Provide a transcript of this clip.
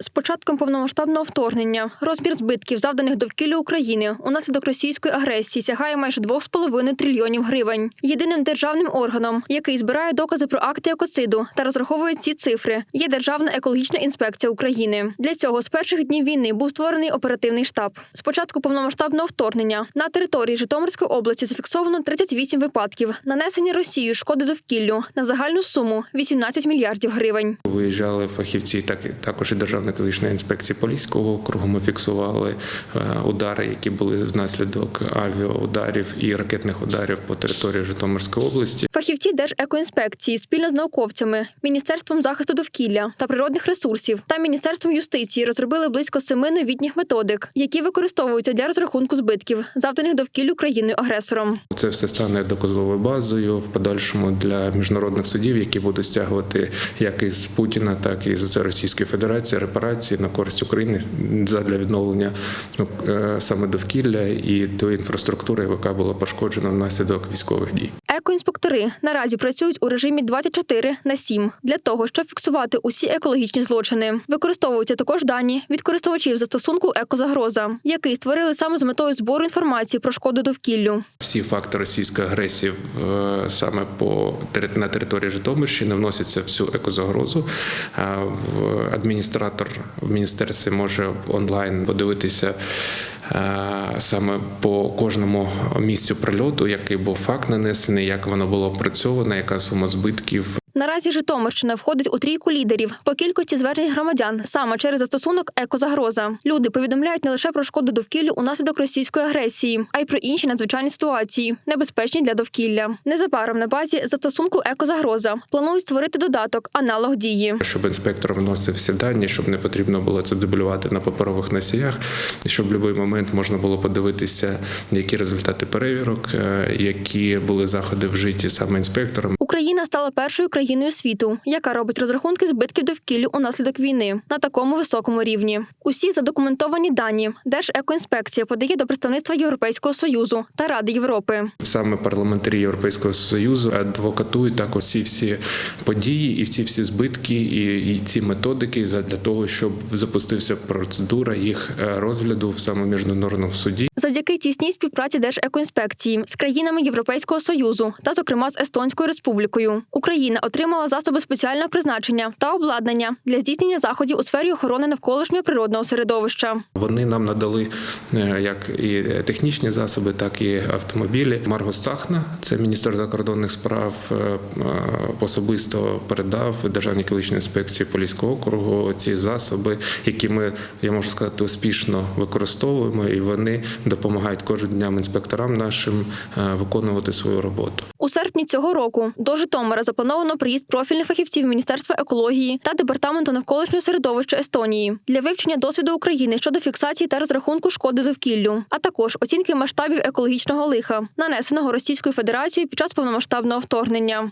З початком повномасштабного вторгнення розмір збитків, завданих довкіллю України унаслідок російської агресії, сягає майже 2,5 трильйонів гривень. Єдиним державним органом, який збирає докази про акти екоциду та розраховує ці цифри, є Державна екологічна інспекція України. Для цього з перших днів війни був створений оперативний штаб. З початку повномасштабного вторгнення на території Житомирської області зафіксовано 38 випадків нанесення Росією шкоди довкіллю на загальну суму 18 мільярдів гривень. Виїжджали фахівці, так також і Державної екологічної інспекції Поліського округу. Ми фіксували е, удари, які були внаслідок авіаударів і ракетних ударів по території Житомирської області. Фахівці Держекоінспекції спільно з науковцями, Міністерством захисту довкілля та природних ресурсів та Міністерством юстиції розробили близько семи новітніх методик, які використовуються для розрахунку збитків, завданих довкіллю країною агресором. Це все стане доказовою базою в подальшому для міжнародних судів, які будуть стягувати як із Путіна, так і з Російської Федерації репарації на користь України задля відновлення ну, е, саме довкілля і тої інфраструктури, яка була пошкоджена внаслідок військових дій. Екоінспектори наразі працюють у режимі 24 на 7 для того, щоб фіксувати усі екологічні злочини. Використовуються також дані від користувачів застосунку Екозагроза, який створили саме з метою збору інформації про шкоду довкіллю. Всі факти російської агресії е, саме по на території Житомирщини вносяться в цю екозагрозу. Е, Адміністратор в міністерстві може онлайн подивитися е, саме по кожному місцю прильоту, який був факт нанесений, як воно було опрацьоване, яка сума збитків. Наразі Житомирщина входить у трійку лідерів по кількості звернень громадян саме через застосунок Екозагроза. Люди повідомляють не лише про шкоду довкіллю унаслідок російської агресії, а й про інші надзвичайні ситуації, небезпечні для довкілля. Незабаром на базі застосунку Екозагроза планують створити додаток аналог дії. Щоб інспектор вносив всі дані, щоб не потрібно було це дублювати на паперових носіях, щоб в будь-який момент можна було подивитися, які результати перевірок, е, які були заходи вжиті саме інспектором. Україна стала першою країною світу, яка робить розрахунки збитків довкіллю унаслідок війни на такому високому рівні. Усі задокументовані дані Держекоінспекція подає до представництва Європейського союзу та Ради Європи. Саме парламентарі Європейського союзу адвокатують також ці всі події і всі всі збитки, і, і ці методики для того, щоб запустився процедура їх е, розгляду в саме міжнародному суді. Завдяки тісній співпраці Держекоінспекції з країнами Європейського союзу та, зокрема, з Естонською республікою, Україна отримала засоби спеціального призначення та обладнання для здійснення заходів у сфері охорони навколишнього природного середовища. Вони нам надали е, як і технічні засоби, так і автомобілі. Марго Стахна, це міністр закордонних справ, е, е, особисто передав Державній екологічній інспекції Поліського округу ці засоби, які ми, я можу сказати, успішно використовуємо, і вони допомагають кожен дням інспекторам нашим е, виконувати свою роботу. У серпні цього року до Житомира заплановано приїзд профільних фахівців Міністерства екології та департаменту навколишнього середовища Естонії для вивчення досвіду України щодо фіксації та розрахунку шкоди довкіллю, а також оцінки масштабів екологічного лиха, нанесеного Російською Федерацією під час повномасштабного вторгнення.